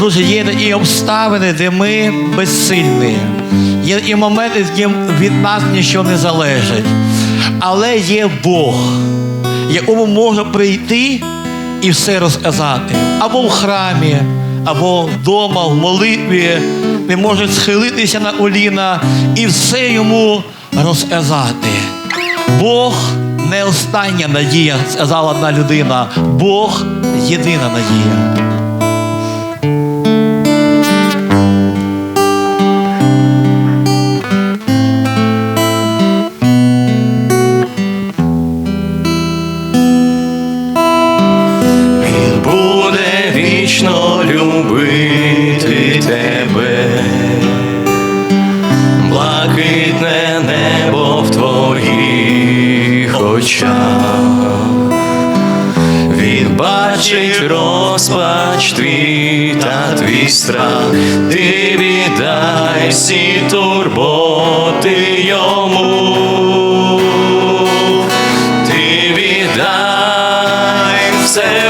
Друзі, є і обставини, де ми безсильні. Є і моменти, де від нас нічого не залежить. Але є Бог, якому можна прийти і все розказати. Або в храмі, або вдома, в молитві. Ми можемо схилитися на коліна і все йому розказати. Бог не остання надія, сказала одна людина. Бог єдина надія. Тебе, блакитне небо в твоїх очах, він бачить розпач твій та твій страх, ти віддай всі турботи йому. Ти віддай все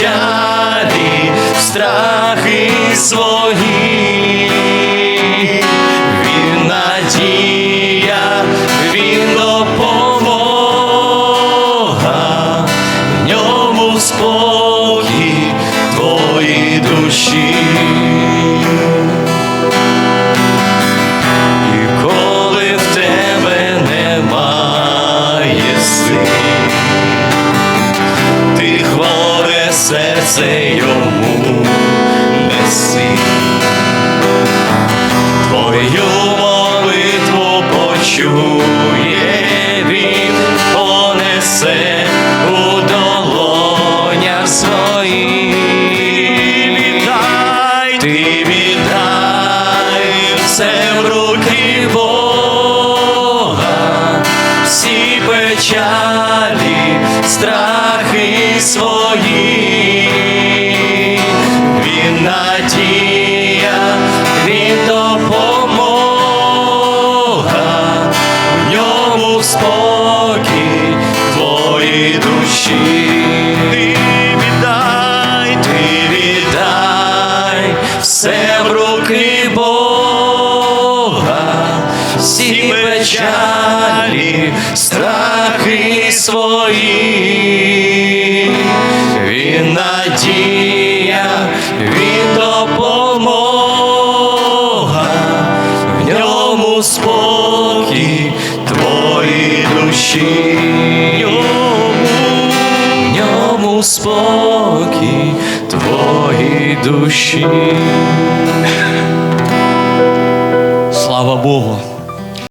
печалі, страхи свої. Серце йому неси. Твою молитву почує він, понесе у долонях своїх. Віддай, ти віддай все в руки Бога, всі печалі, страхи свої. Все в руки Бога, всі печалі, страхи свої. Він надія, він допомога, в ньому спокій твої душі. В ньому спокій твої душі. Слава Богу!